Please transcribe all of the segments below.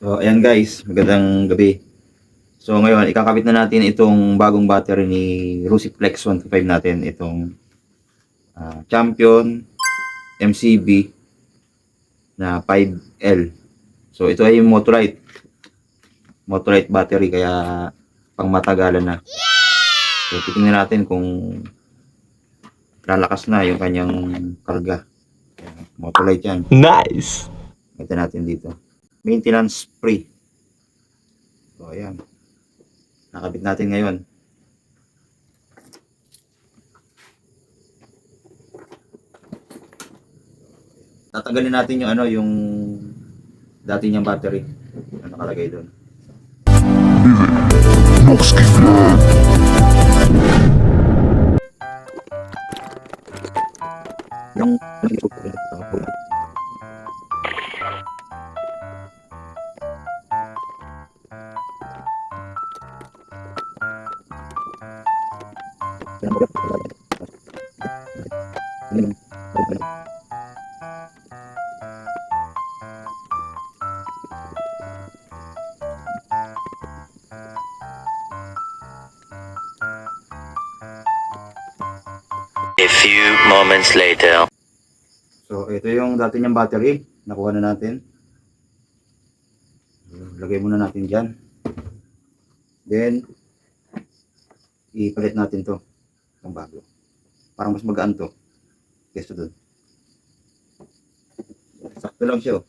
So, ayan guys, magandang gabi. So, ngayon, ikakabit na natin itong bagong battery ni Rusiflex 125 natin. Itong ah, Champion MCB na 5L. So, ito ay yung Motolite. Motolite battery, kaya pang matagalan na. So, titingnan natin kung lalakas na yung kanyang karga. Ayan, Motolite yan. Nice. Ito natin dito. Maintenance free. So, ayan. Nakabit natin ngayon. Tatanggalin natin yung ano, yung dati niyang battery. Ano nakalagay doon. Yung A few moments later. So, ito yung dati niyang battery. Nakuha na natin. Lagay muna natin dyan. Then, ipalit natin to ng bago. Parang mas magaan to. Kesa dun. Sakto lang siya. oh.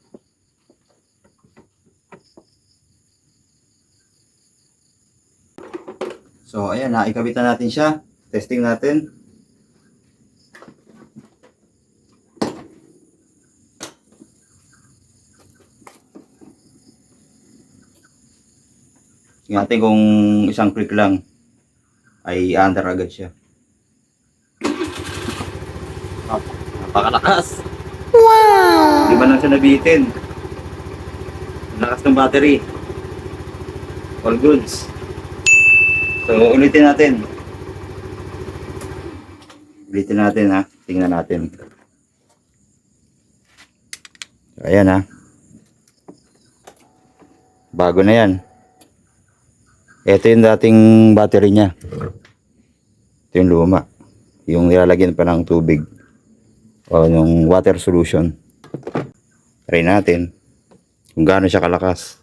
So, ayan, naikabit na natin siya. Testing natin. Tingnan natin kung isang click lang ay under agad siya. Nap- Napakalakas! Wow! Di ba lang siya nabitin? Lakas ng battery. All goods. So, ulitin natin. Ulitin natin ha. Tingnan natin. So, ayan ha. Bago na yan. Ito yung dating battery niya. Ito yung luma. Yung nilalagyan pa ng tubig. O yung water solution. Try natin. Kung gaano siya kalakas.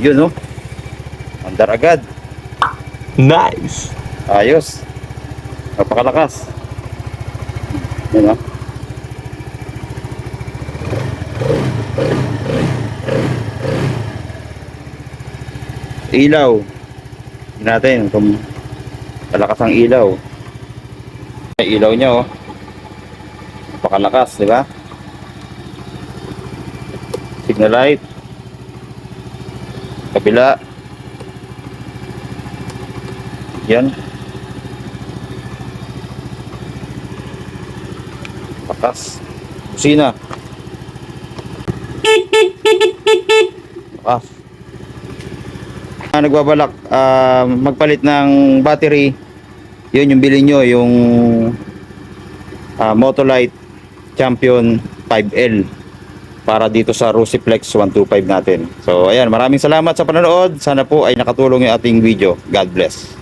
Yun oh. Andar agad. Nice. Ayos. Napakalakas. Yan oh. Ilaw. Tingnan natin kung malakas ang ilaw. Ay, ilaw niya oh. Napakalakas, di ba? Signal light. Kabila. Yan. Lakas. Busina. Lakas. Ah, nagbabalak ah, magpalit ng battery. Yun yung bilhin nyo, yung ah, Motolite Champion 5L para dito sa Rusiflex 125 natin. So ayan, maraming salamat sa panonood. Sana po ay nakatulong yung ating video. God bless.